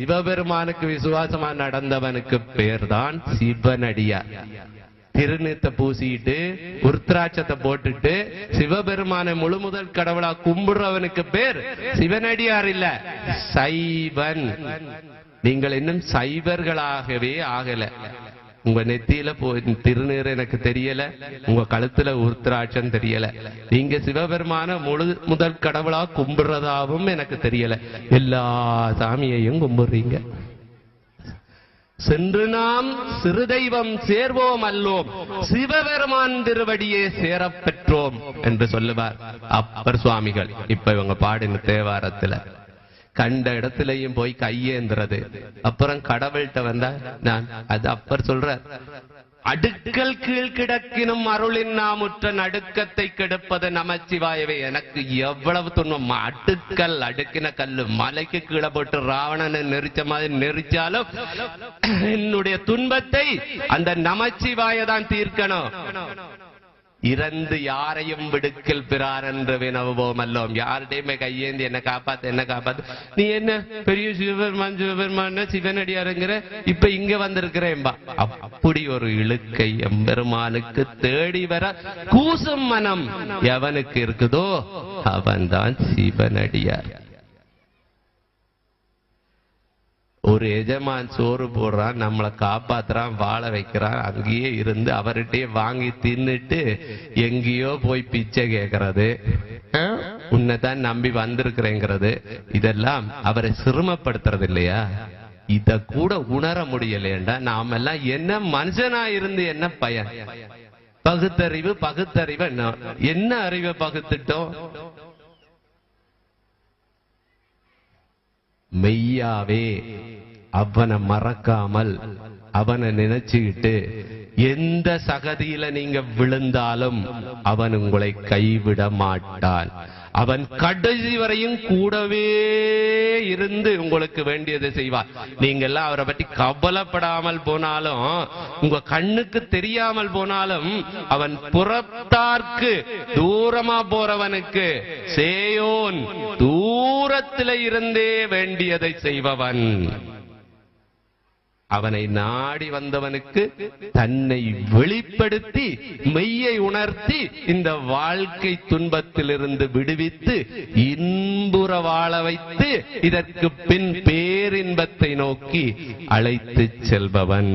சிவபெருமானுக்கு விசுவாசமா நடந்தவனுக்கு பேர்தான் சிவனடியார் திருநீத்தை பூசிட்டு உருத்ராட்சத்தை போட்டுட்டு சிவபெருமானை முழு முதல் கடவுளா கும்பிடுறவனுக்கு பேர் சிவனடியார் இல்ல சைவன். நீங்கள் இன்னும் சைவர்களாகவே ஆகல. உங்க நெத்தியில போ திருநீர் எனக்கு தெரியல. உங்க கழுத்துல உருத்ராட்சம் தெரியல. நீங்க சிவபெருமான முழு முதல் கடவுளா கும்பிடுறதாவும் எனக்கு தெரியல. எல்லா சாமியையும் கும்பிடுறீங்க. சென்று நாம் சிறுதெய்வம் சேர்வோம் அல்லோம். சிவபெருமான் திருவடியே சேரப்பெற்றோம் என்று சொல்லுவார். அப்பர் சுவாமிகள். இப்ப இவங்க பாடின தேவாரத்துல. கண்ட இடத்திலையும் போய் கையேந்துறது. அப்புறம் கடவுள்கிட்ட வந்தா நான் அது அப்பர் சொல்ற அடுக்கல் கீழ் கிடக்கினும் அருளின் நாமுற்ற நடுக்கத்தை கெடுப்பது நமச்சிவாயவே. எனக்கு எவ்வளவு துன்பம். அடுக்கல் அடுக்கின கல்லு மலைக்கு கீழே போட்டு ராவணனை நெரிச்ச மாதிரி நெரிச்சாலும் என்னுடைய துன்பத்தை அந்த நமச்சிவாய தான் தீர்க்கணும். இறந்து யாரையும் விடுக்கல் பிறார் என்று வினவுவோம் அல்லோம். யார்கிட்டயுமே கையேந்தி என்ன காப்பாத்து என்ன காப்பாத்து. நீ என்ன பெரிய சிவபெருமான் சிவபெருமான் சிவனடியாருங்கிற? இப்ப இங்க வந்திருக்கிறேன்பா அப்படி ஒரு இழுக்கை எம்பெருமானுக்கு தேடி வர கூசும் மனம் எவனுக்கு இருக்குதோ அவன்தான் சிவனடியார். ஒரு எஜமான் சோறு போடுறான் நம்மளை காப்பாத்துறான் வாழ வைக்கிறான் அங்கேயே இருந்து அவர்கிட்டயே வாங்கி தின்னுட்டு எங்கேயோ போய் பிச்சை கேட்கறது உன்னைதான் நம்பி வந்திருக்கிறேங்கிறது. இதெல்லாம் அவரை சிரமப்படுத்துறது இல்லையா? இத கூட உணர முடியலையேண்டா. நாம எல்லாம் என்ன மனுஷனா இருந்து என்ன பயன்? பகுத்தறிவு பகுத்தறிவு என்ன அறிவை பகுத்துட்டோம்? மெய்யாவே அவனை மறக்காமல் அவனை நினைச்சுக்கிட்டு எந்த சகதியில நீங்க விழுந்தாலும் அவன் உங்களை கைவிட மாட்டான். அவன் கடைசி வரையும் கூடவே இருந்து உங்களுக்கு வேண்டியதை செய்வார் நீங்க எல்லாம் அவரை பற்றி கவலைப்படாமல் போனாலும் உங்க கண்ணுக்கு தெரியாமல் போனாலும் அவன் புறத்தார்க்கு தூரமா போறவனுக்கு சேயோன் தூரத்தில இருந்தே வேண்டியதை செய்பவன். அவனை நாடி வந்தவனுக்கு தன்னை வெளிப்படுத்தி மெய்யை உணர்த்தி இந்த வாழ்க்கை துன்பத்திலிருந்து விடுவித்து இன்புற வாழ வைத்து இதற்கு பின் பேரின்பத்தை நோக்கி அழைத்துச் செல்பவன்.